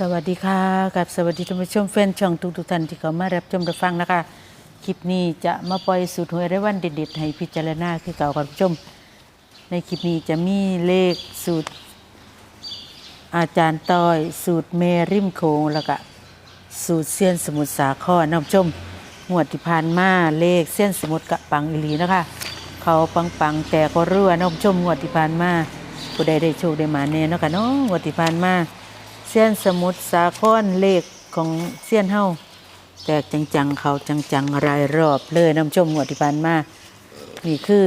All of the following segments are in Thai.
สวัสดีค่ะกับสวัสดีท่านผู้ชมแฟนช่องทุกทุกท่านที่เข้ามารับชมรับฟังนะคะคลิปนี้จะมาปล่อยสูตรหวยรายวันเด็ดๆให้พิจารณาคือเก่าครับผู้ชม ในคลิปนี้จะมีเลขสูตร อาจารย์ต้อยสูตรเมริมโคงแล้วก็สูตรเส้นสมุทรสาครน้องผู้ชมงวดที่ผ่านมาเลขเส้นสมุทรกะปังอิลีนะคะ เขาปังปังแต่ก็รั่วน้องผู้ชมงวดที่ผ่านมาผู้ใดได้โชคได้มาแน่เนาะค่ะเนาะงวดที่ผ่านมา เส้ยนสมุทรสาครเลขของเส้ยนเฮาแตกจังๆเขาจังๆรายรอบเลยน้องผู้ชมงวที่ผ่านมานี่คือ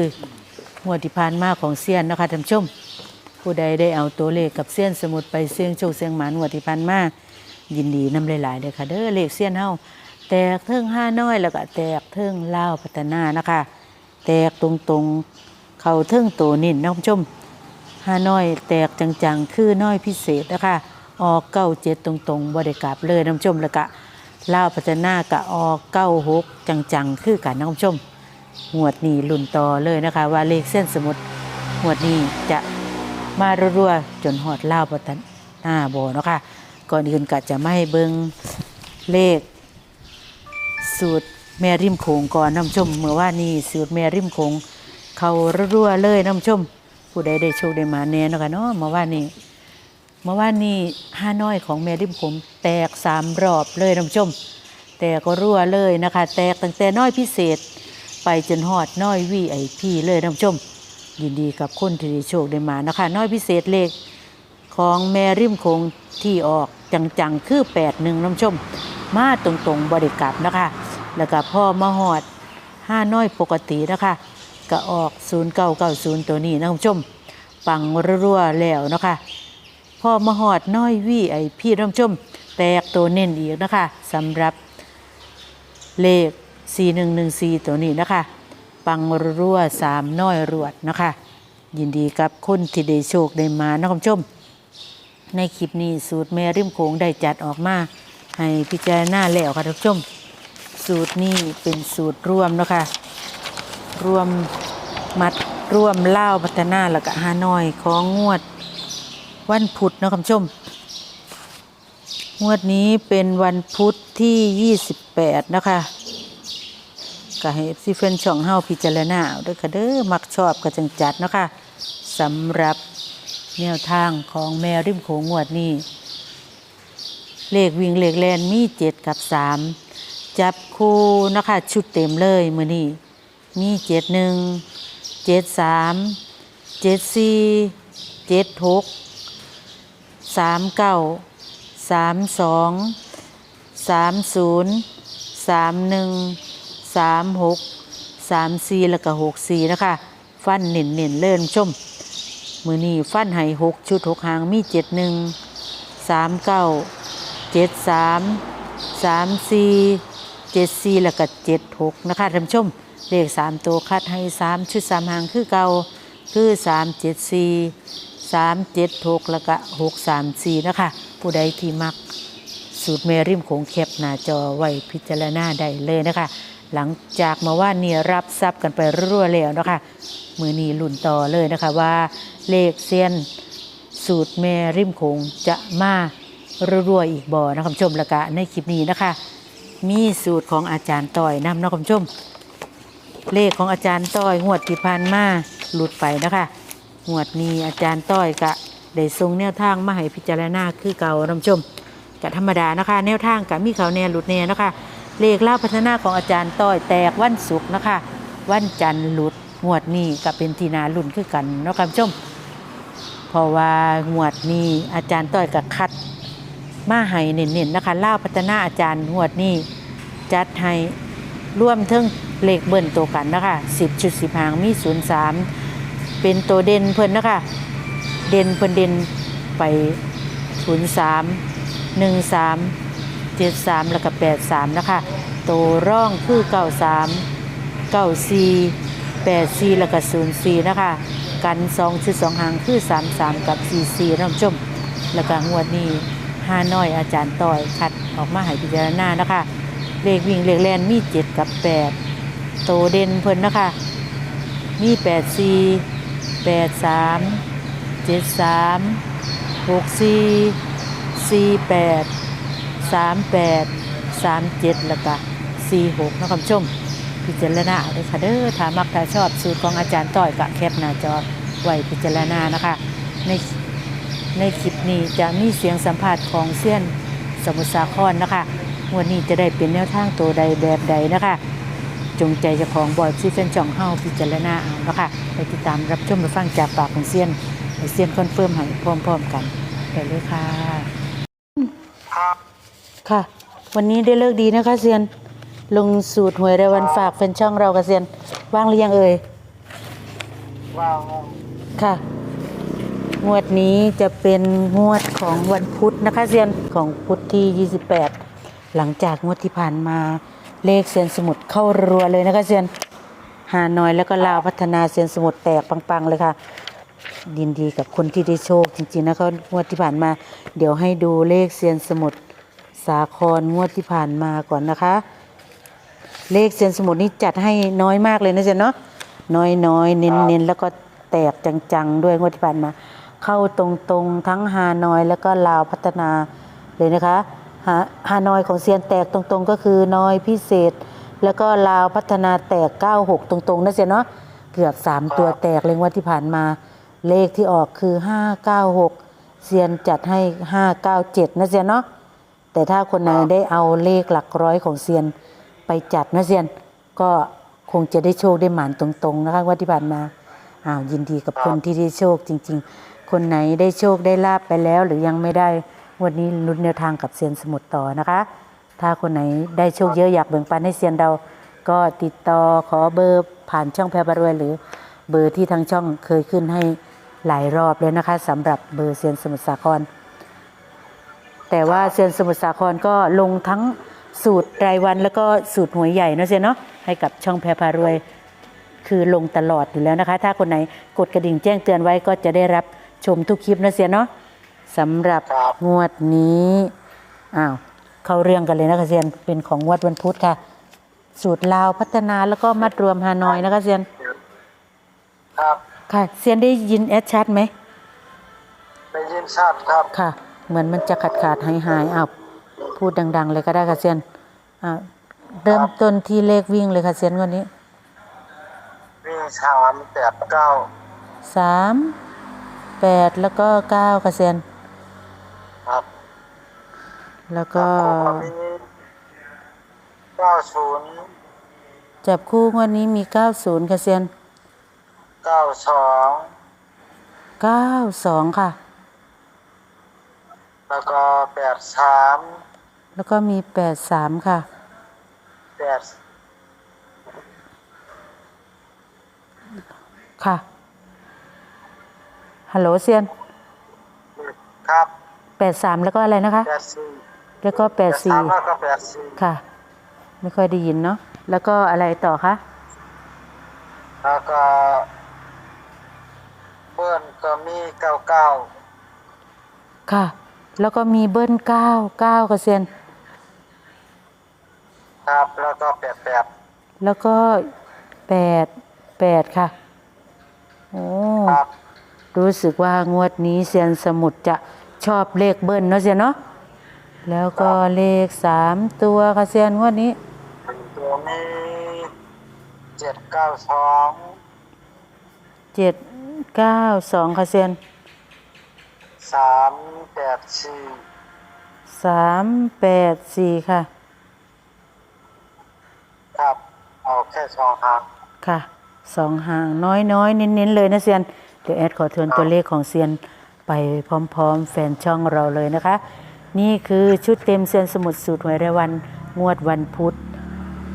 งวที่ผ่านมาของเสี้ยนนะคะท่านชม ผู้ใดได้เอาตัวเลขกับเสี้ยนสมุดไปเสี่ยงโชคเสี่ยงหมานงวที่ผ่านมายินดีนำหลายๆเลยค่ะเด้อเลขเสี้ยนเฮาแตกเทิงห้าน้อยแล้วก็แตกเทิงเล่าพัฒนานะคะ แตกตรงๆเขาเทิงโตนิ่นน้องชมห้าน้อยแตกจังๆคือน้อยพิเศษนะคะ ออกเก้าเจ็ดตรงๆบริกลับเลยน้องผู้ชมแล้วก็เล่าพัฒนากะออกเก้าหกจังๆ คือกันน้องผู้ชมหวดนี้ลุ่นต่อเลยนะคะ ว่าเลขเส้นสมุดหวดนี้จะมารัวๆจนหอดเล่าพัฒนาโบเนาะค่ะก่อนอื่นก็จะไม้เบิงเลข สูตรแม่ริมโขงก่อนน้ำชมเมื่อว่านี่สูตรแม่ริมโขงเขารัวๆเลยน้ำชม ผู้ใดได้โชคได้มาแน่เนาะคะเนาะเมื่อว่านี่ มื่อวานี่ห้าน้อยของแม่ริมโขงแตกสามรอบเลยน้ำชม แต่ก็รั่วเลยนะคะ แตกตั้งแต่น้อยพิเศษ ไปจนหอดน้อยวีไอพีเลยน้ำชม ยินดีกับคนที่ได้โชคได้มานะคะ น้อยพิเศษเลขของแม่ริมคงที่ออกจังๆคือแปดหนึ่งน้ำชม มาตรงๆบริกลับนะคะ แล้วก็พ่อมาหอดห้าน้อยปกตินะคะก็ออกศูนย์เก้าเก้าศูนย์ตัวนี้น้ำชม ปังรัวๆแล้วนะคะ พอมาหอดน้อยวีไอพี่น้ำชม แตกตัวเน้นอีกนะคะสำหรับเลข 4114 ตัวนี้นะคะ ปังรั่วสามน้อยรวดนะคะ ยินดีกับคนที่ได้โชคได้มานะคุณผู้ชม ในคลิปนี้สูตรแม่ริมโขงได้จัดออกมา ให้พิจารณาแล้วค่ะท่านผู้ชม สูตรนี้เป็นสูตรร่วมนะคะรวมมัดร่วมเล่าพัฒนาแล้วก็ฮานอยของงวด วันพุธนะคุณผู้ชม งวดนี้เป็นวันพุธที่ 28 นะคะก็ให้ซีเฟนช่องเฮาพิจารณาเด้วยค่ะเด้อมักชอบก็จังจัดนะคะสำหรับแนวทางของแมวริมโขงงวดนี้ เลขวิ่งเลขแลนมี7กับ3จับคู่นะคะชุดเต็มเลยมือนี้มี71 73 74 76สามเก้ สามเก้าสามสองสามศูนย์สามหนึ่งสามหกสามสี่แล้วก็หกสี่นะคะฟันเน่นเน่นเลื่อนชมมือนี้ฟันให้หกชุดหกหางมีเจ็ดหนึ่งสามเก้าเจ็ดสามสามสี่เจ็ดสี่แล้วก็เจ็ดหกนะคะท่านผู้ชมเลขสามตัวคัดให้สามชุดสามหางคือเก่าคือสามเจ็ดสี่ สามเจ็ดหกแล้วก็หกสามสี่นะคะ ผู้ใดที่มักสูตรเมริมโขงแคบหน้าจอไว้พิจารณาได้เลยนะคะ หลังจากมาว่านี่รับทรัพย์กันไปรั่วๆแล้วนะคะมือนี้ลุ่นต่อเลยนะคะว่าเลขเซียนสูตรแม่ริมโขงจะมารั่วๆอีกบ่อนะคุณผู้ชมและกะในคลิปนี้นะคะ มีสูตรของอาจารย์ต่อยนำนะคุณผู้ชม เลขของอาจารย์ต้อยงวดที่ผ่านมาหลุดไปนะคะ งวดนี้อาจารย์ต้อยกะได้ทรงแนวทางมาให้พิจารณาคือเก่าท่านผู้ชมกะธรรมดานะคะ แนวทางกะมีเขาแน่หลุดแน่นะคะเลขล่าพัฒนาของอาจารย์ต้อยแตกวันศุกร์นะคะ วันจันทร์หลุดงวดนี้ก็เป็นทีนาลุ่นคือกันเนาะครับผู้ชมเพราะว่างวดนี้อาจารย์ต้อยกับคัด มาให้เน้นๆนะคะล่าพัฒนาอาจารย์งวดนี้จัดให้ร่วมถึงเลขเบิ้ลตัวกันนะคะ10จุด10หางมี 03 เป็นตัวเด่นเพิ่นนะคะเด่นเพิ่นเด่นไป 03 13 73 แล้วก็83 นะคะ ตัวร่องคือ 93 94 84 แล้วก็04 นะคะ กัน2ชุด2หางคือ 33 กับ 44น้องชม แล้วก็งวดนี้ห้าน้อยอาจารย์ต่อยคัดออกมาให้พิจารณานะคะ เลขวิ่งเลขแลนมี 7 กับ 8 โตเด่นเพิ่นนะคะ มี 84 83 73 64 48 38 37แล้วก็46นะครับชมพิจารณาเลยค่ะเด้อถามักถ้าชอบสูตรของอาจารย์ต้อยก็แคปหน้าจอไว้พิจารณานะคะ ในในคลิปนี้จะมีเสียงสัมภาษณ์ของเซียนสมุทรสาครนะคะวันนี้จะได้เป็นแนวทางตัวใดแบบใดนะคะ จงใจเจะของบอยซีเฟนจ่องเฮาพิจารณาเอานะคะไปติดตามรับชมรับฟังจากปากของเซียนให้เซียนคอนเฟิร์มให้พร้อมๆกันไปเลยค่ะครับค่ะ วันนี้ได้เลิกดีนะคะเซียน ลงสูตรหวยรายวันฝากแฟนช่องเรากับเซียน ว่างหรือยังเอ่ย ว่างค่ะ งวดนี้จะเป็นงวดของวันพุธนะคะเซียนของพุธที่ 28 หลังจากงวดที่ผ่านมา เลขเซียนสมุดเข้ารัวเลยนะคะเซียนหาหน้อยแล้วก็ลาวพัฒนาเซียนสมุดแตกปังๆเลยค่ะยินดีกับคนที่ได้โชคจริงๆนะคะงวดที่ผ่านมา เดี๋ยวให้ดูเลขเซียนสมุดสาครงวดที่ผ่านมาก่อนนะคะ เลขเซียนสมุดนี่จัดให้น้อยมากเลยนะเซียนเนาะน้อยน้อยๆเน้นเน้นๆแล้วก็แตกจังๆด้วยงวดที่ผ่านมา เข้าตรงๆทั้งฮานอยแล้วก็ลาวพัฒนาเลยนะคะ ฮาฮานอยของเซียนแตกตรงๆ ก็คือนอยพิเศษ แล้วก็ลาวพัฒนาแตก 96 ตรงๆนะเซียนเนาะเกือบ 3 ตัวแตกเลยงวดที่ผ่านมา เลขที่ออกคือ 596 เซียนจัดให้ 597 นะเซียนเนาะแต่ถ้าคนไหนได้เอาเลขหลักร้อยของเซียนไปจัดนะเซียนก็คงจะได้โชคได้หมานตรงๆนะคะว่าที่ผ่านมาอ้าวยินดีกับคนที่ได้โชคจริง ๆ คนไหนได้โชคได้ลาบไปแล้วหรือยังไม่ได้ วันนี้ลุ้นแนวทางกับเซียนสมุดต่อนะคะ ถ้าคนไหนได้โชคเยอะอยากแบ่งปันให้เซียนเราก็ติดต่อขอเบอร์ผ่านช่องแพรบรวยหรือเบอร์ที่ทางช่องเคยขึ้นให้หลายรอบเลยนะคะสำหรับเบอร์เซียนสมุทรสาคร แต่ว่าเซียนสมุทรสาครก็ลงทั้งสูตรรายวันแล้วก็สูตรหวยใหญ่นะเซียนเนาะให้กับช่องแพรพารวย คือลงตลอดอยู่แล้วนะคะ ถ้าคนไหนกดกระดิ่งแจ้งเตือนไว้ก็จะได้รับชมทุกคลิปนะเซียนเนาะ สำหรับงวดนี้อ้าวเข้าเรื่องกันเลยนะคะเซียนเป็นของงวดวันพุธค่ะ สูตรลาวพัฒนาแล้วก็มัดรวมฮานอยนะคะเซียนครับค่ะเซียนได้ยินแอดชัดไหมได้ยินชัดครับค่ะ เหมือนมันจะขาดขาดหายหายๆอ้าวพูดดัง ๆ เลยก็ได้ค่ะเซียนอ่าเริ่มต้นที่เลขวิ่งเลยค่ะเซียนวันนี้วิ่งสามแปดเก้าสามแปดแล้วก็เก้าค่ะเซียนครับ แล้วก็ผมมีเก้าศูนย์จับคู่งวันนี้มีเก้าศูนย์ค่ะเซียนเก้าสองเก้าสองค่ะ แล้วก็แปดสามแล้วก็มีแปดสามค่ะแปดค่ะ ฮัลโหลเซียน ครับแปดสามแล้วก็อะไรนะคะแปดสี่ แล้วก็แปดสาสี่มแล้วก็แปดสี่ค่ะ ไม่ค่อยได้ยินเนาะแล้วก็อะไรต่อคะแล้วก็เบิ้ลก็มีเก้าเก้าค่ะ แล้วก็มีเบิ้ลเก้าเก้าค่ะเซียนครับ แล้วก็แปดแปดแล้วก็แปดแปดค่ะโอ้ครับ รู้สึกว่างวดนี้เซียนสมุดจะชอบเลขเบิ้ลเนาะเซียนเนาะ แล้วก็เลขสามตัวค่ะเซียนงวดนี้ตัวมีเจ็ดเก้าสองเจ็ดเก้าสองค่ะเซียนสามแปดสี่สามแปดสี่ค่ะ ครับ เอาแค่สองครั้งค่ะสองหางน้อยน้อยๆเน้นๆเลยนะเซียน เดี๋ยวแอดขอทวนตัวเลขของเซียนไปพร้อม ๆ แฟนช่องเราเลยนะคะ นี่คือชุดเต็มเซียนสมุดสูตรหวยรายวันงวดวันพุธ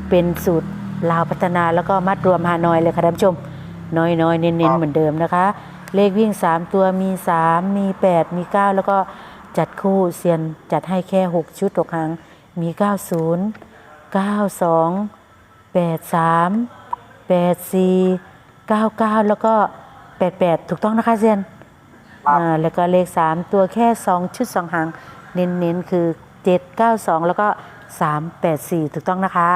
เป็นสูตรลาวพัฒนาแล้วก็มัดรวมฮานอยเลยค่ะท่านผู้ชมน้อยน้อยๆ เน้นๆ เหมือนเดิมนะคะ เลขวิ่ง 3 ตัวมี 3 มี 8 มี 9 แล้วก็จัดคู่เซียนจัดให้แค่ 6 ชุดตกหางมี 90 92 83 84 99 แล้วก็ 88 ถูกต้องนะคะเซียนอ่าแล้วก็เลข 3 ตัวแค่ 2 ชุด2หาง เน้นๆคือ 792 แล้วก็ 384 ถูกต้องนะคะ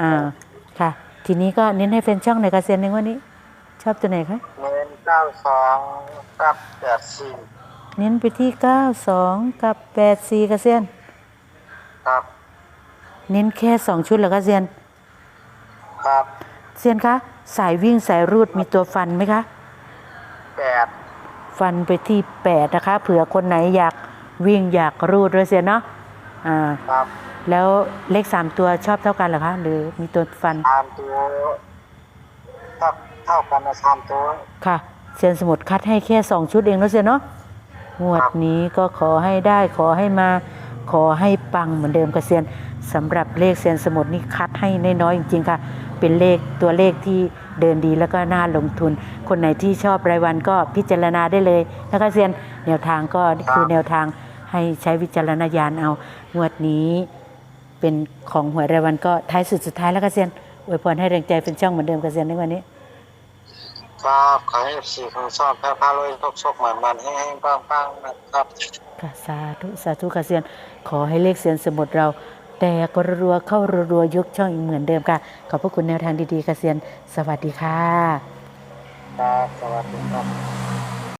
อ่า ค่ะ ทีนี้ก็เน้นให้แฟนช่องหน่อยค่ะเซียนในวันนี้ ชอบตัวไหนคะ เน้นเก้าสองกับแปดสี่นเน้นไปที่ 92 กับ 84กระเซียนครับเน้นแค่ 2 ชุดเหรอกระเซียนครับเซียนคะสายวิ่งสายรูดมีตัวฟันไหมคะแปด ฟันไปที่ 8 นะคะ เผื่อคนไหนอยาก วิ่งอยากรูดด้วยเซียนเนาะอ่าครับแล้วเลข3ตัวชอบเท่ากันเหรอคะ หรือมีตัวฟันสามตัวเท่าเท่ากันนะสามตัว ค่ะเซียนสมุดคัดให้แค่2ชุดเองเนาะเซียนเนาะงวดนี้ก็ขอให้ได้ขอให้มาขอให้ปังเหมือนเดิมกับเซียนสำหรับเลขเซียนสมุดนี่คัดให้น้อยๆจริง ๆ ค่ะ เป็นเลขตัวเลขที่เดินดีแล้วก็น่าลงทุน คนไหนที่ชอบรายวันก็พิจารณาได้เลยนะคะเซียนแนวทางก็คือแนวทาง ให้ใช้วิจารณญาณเอางวดนี้ เป็นของหวยรายวันก็ท้ายสุดสุดท้ายแล้วก็เซียนอวยพรให้แรงใจเป็นช่องเหมือนเดิมกับเซียนในวันนี้ครับขอให้สี่ของชอบแพ้พาลอยโชคๆเหมือนมันให้ให้ปังๆนะครับค่ะสาธุสาธุค่ะเซียนขอให้เลขเซียนสมุดเรา แต่ก็รัวๆเข้ารัวๆยกช่องอีกเหมือนเดิมค่ะ ขอบพระคุณแนวทางดีๆค่ะเซียนสวัสดีค่ะครับสวัสดีครับ